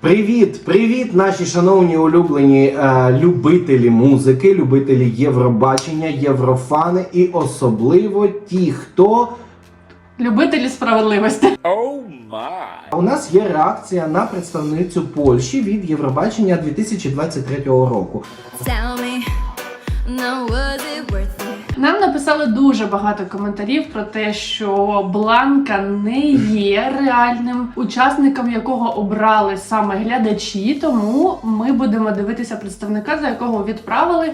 Привіт, привіт, наші шановні улюблені е, любителі музики, любителі Євробачення, єврофани і особливо ті, хто Любителі справедливості. у нас є реакція на представницю Польщі від Євробачення 2023 року. Tell me, now was it worth it? Нам написали дуже багато коментарів про те, що Бланка не є реальним учасником, якого обрали саме глядачі. Тому ми будемо дивитися представника, за якого відправили.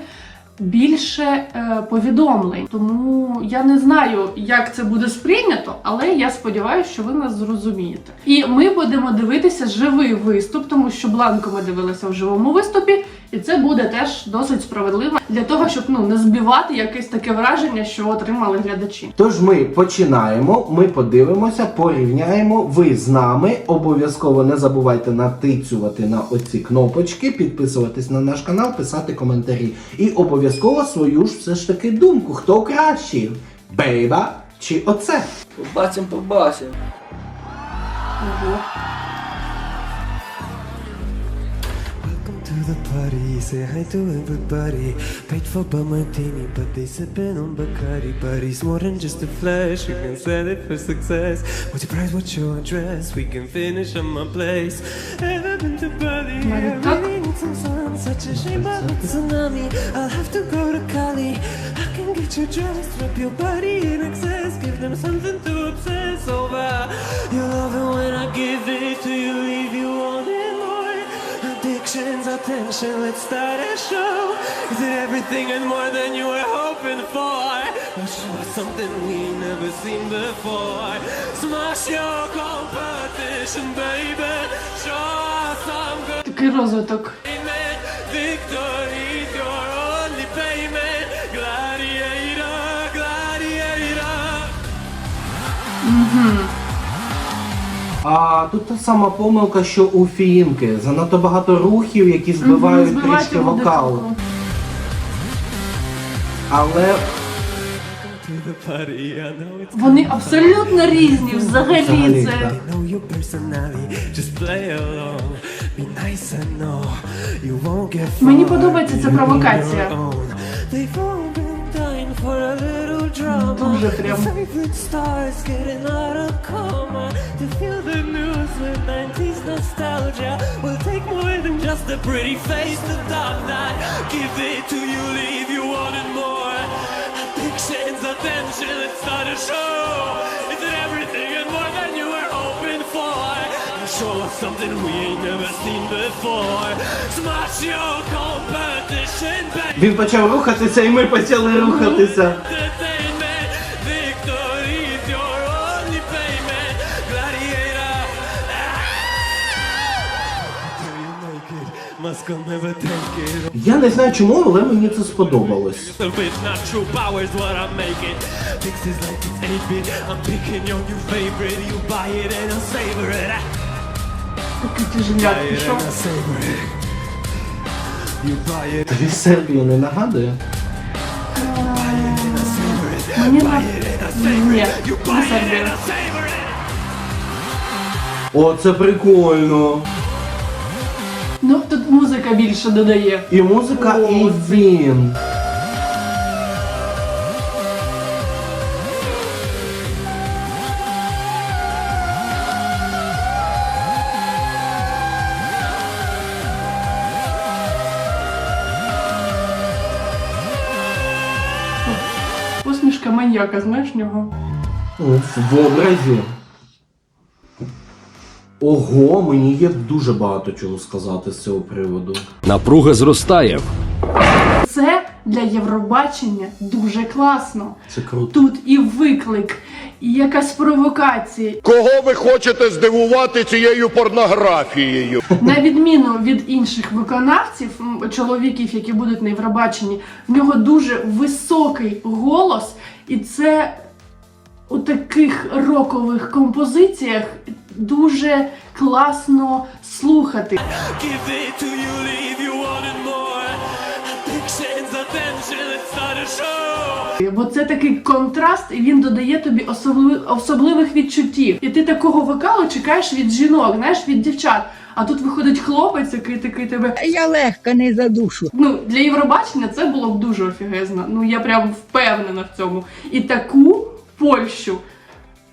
Більше е, повідомлень, тому я не знаю, як це буде сприйнято, але я сподіваюся, що ви нас зрозумієте. І ми будемо дивитися живий виступ, тому що бланку ми дивилися в живому виступі, і це буде теж досить справедливо для того, щоб ну не збивати якесь таке враження, що отримали глядачі. Тож ми починаємо, ми подивимося, порівняємо. Ви з нами. Обов'язково не забувайте натицювати на оці кнопочки, підписуватись на наш канал, писати коментарі. І обов'язково свою ж все ж таки думку. Хто кращий? Бейба чи оце? Побачим, побачим. Welcome to the party, say hi to everybody. Paid for by martini, but they sipping on Bacardi. But it's more than just a flash, you can sell it for success. What's your price? What's your address? We can finish at my place. Ever been to Bali? I really need some sun, such a shame about the tsunami. I'll have to go to Cali. I can get you dressed, wrap your body in excess, give them something to obsess over. You love it when I give it to you. Addictions, attention, let's start a show. Is it everything and more than you were hoping for? Or show us something we ain't never seen before? Smash your competition, baby. Show us some good Такий розвиток. payment. Victory's your only payment. Gladiator, gladiator. А тут та сама помилка, що у фіїнки. Занадто багато рухів, які збивають Збивати трішки буде вокал. Але Вони абсолютно різні взагалі. Взагалі, Це так. Know your personality, just play along. Be nice and know you won't get Мені подобається ця провокація. for a little drama. Дуже прям. Your favorite stars getting out of coma. To feel the news with 90s nostalgia will take more than just a pretty face to top that. Give it to you, leave you wanting more. Addictions, attention, let's start a show. Something we ain't never seen before. Smash your competition, baby. він почав рухатися, і ми почали рухатися. Я не знаю чому, але мені це сподобалось. Такий тяжеляк пішов. Тобі Сербію не нагадує? Мені на ні, не Сербія. О, це прикольно. Ну тут музика більше додає. І музика, О, і це- він. Посмішка маньяка, знаєш нього. В образі. Ого, мені є дуже багато чого сказати з цього приводу. Напруга зростає. Це для Євробачення дуже класно. Це круто. Тут і виклик, і якась провокація. Кого ви хочете здивувати цією порнографією? На відміну від інших виконавців, чоловіків, які будуть на Євробаченні, в нього дуже високий голос, і це у таких рокових композиціях дуже класно слухати. Бо це такий контраст, і він додає тобі особливих, особливих відчуттів. І ти такого вокалу чекаєш від жінок, знаєш, від дівчат. А тут виходить хлопець, який такий тебе. Я легка не за душу. Ну, для Євробачення це було б дуже офігезно. Ну я прям впевнена в цьому. І таку Польщу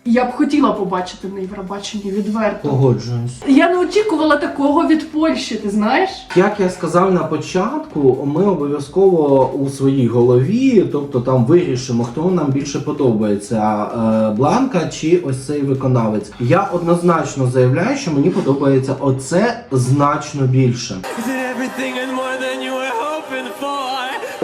я б хотіла побачити на Євробаченні відверто. Погоджуюсь. Я не очікувала такого від Польщі, ти знаєш? Як я сказав на початку, ми обов'язково у своїй голові, тобто там вирішимо, хто нам більше подобається, е, Бланка чи ось цей виконавець. Я однозначно заявляю, що мені подобається оце значно більше.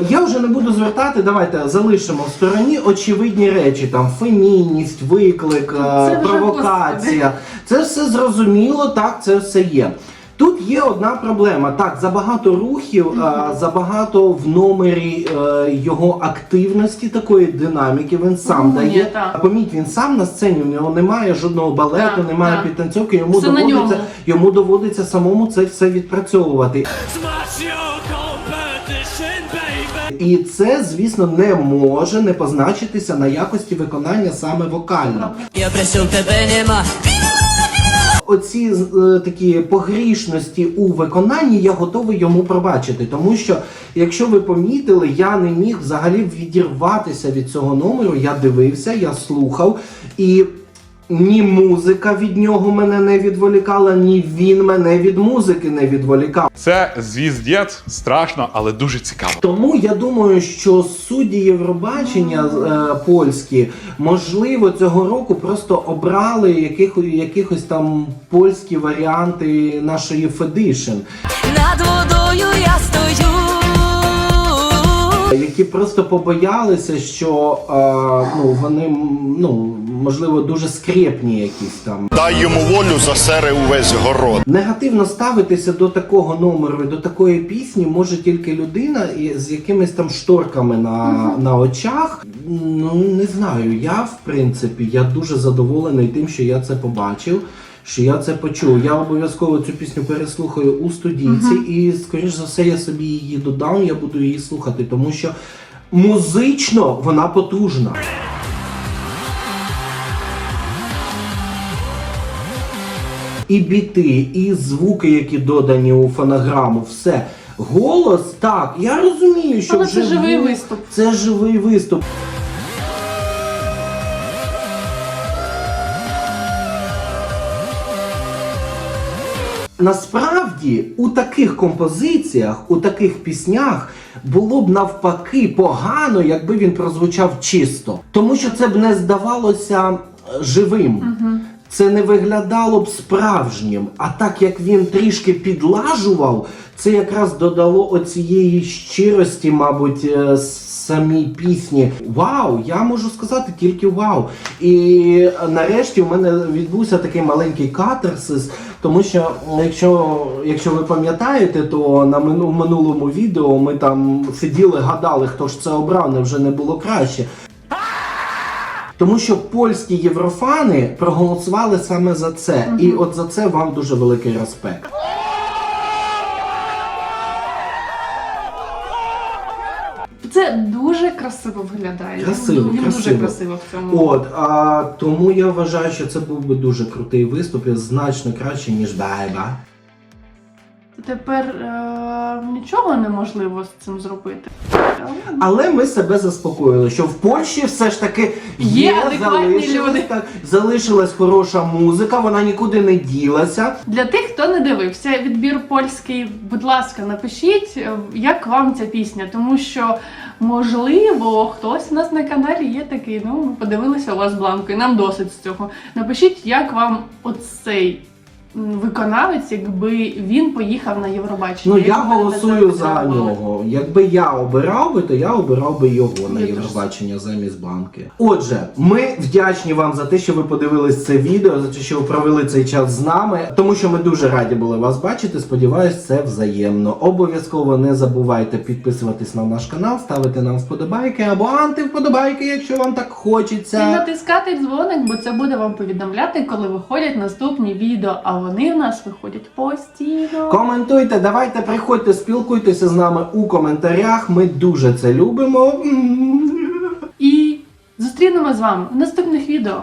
Я вже не буду звертати, давайте залишимо в стороні очевидні речі, там фемінність, виклик, е, Це провокація. Це все зрозуміло, так, це все є. Тут є одна проблема. Так, забагато рухів, е, забагато в номері е, його активності, такої динаміки. Він сам Ну, дає. є, так. Поміть, він сам на сцені, у нього немає жодного балету, Так, немає так. підтанцьовки. Йому Все доводиться, йому доводиться самому це все відпрацьовувати. І це, звісно, не може не позначитися на якості виконання саме вокально. Я просил тебе нема Оці е, такі погрішності у виконанні я готовий йому пробачити, тому що, якщо ви помітили, я не міг взагалі відірватися від цього номеру. Я дивився, я слухав і. Ні музика від нього мене не відволікала, ні він мене від музики не відволікав. Це звіздець, страшно, але дуже цікаво. Тому я думаю, що судді Євробачення е, польські, можливо, цього року просто обрали яких, якихось там польські варіанти нашої Федишн, Над водою я стою. Які просто побоялися, що е, ну вони ну можливо дуже скрепні якісь там. Дай йому волю засере увесь город. Негативно ставитися до такого номеру, до такої пісні може тільки людина і- з якимись там шторками на, на очах. Ну не знаю. Я в принципі я дуже задоволений тим, що я це побачив. Що я це почув. Я обов'язково цю пісню переслухаю у студійці, і скоріш за все я собі її додам. Я буду її слухати, тому що музично вона потужна. І біти, і звуки, які додані у фонограму, все. Голос, так, я розумію, що Але це живий виступ. Це живий виступ. Насправді у таких композиціях, у таких піснях було б навпаки погано, якби він прозвучав чисто, тому що це б не здавалося е, живим. Це не виглядало б справжнім. А так як він трішки підлажував, це якраз додало оцієї щирості, мабуть, е, самій пісні. Вау! Я можу сказати тільки вау. І нарешті в мене відбувся такий маленький катарсис, тому що якщо, якщо ви пам'ятаєте, то на мину- минулому відео ми там сиділи, гадали, хто ж це обрав, невже не було краще. Тому що польські єврофани проголосували саме за це. І от за це вам дуже великий респект. Це дуже красиво виглядає. Красиво, він красиво. дуже красиво в цьому. От, а, тому я вважаю, що це був би дуже крутий виступ і значно краще, ніж Байба. Тепер е- нічого неможливо з цим зробити. Але ми себе заспокоїли, що в Польщі все ж таки Є є, адекватні люди. так, залишилась хороша музика, вона нікуди не ділася. Для тих, хто не дивився відбір польський, будь ласка, напишіть, е, як вам ця пісня, тому що можливо хтось у нас на каналі є такий. Ну, ми подивилися у вас бланку, і нам досить з цього. Напишіть, як вам оцей виконавець, якби він поїхав на Євробачення. Ну я ви голосую це за нього. Якби я обирав би, то я обирав би його на Я теж. Євробачення замість бланки. Отже, ми вдячні вам за те, що ви подивились це відео, за те, що ви провели цей час з нами, тому що ми дуже раді були вас бачити. Сподіваюсь, це взаємно. Обов'язково не забувайте підписуватись на наш канал, ставити нам вподобайки або антивподобайки, якщо вам так І хочеться. натискати дзвоник, бо це буде вам повідомляти, коли виходять наступні відео. А вони в нас виходять постійно. Коментуйте, давайте приходьте, спілкуйтеся з нами у коментарях. Ми дуже це любимо. І зустрінемо з вами в наступних відео.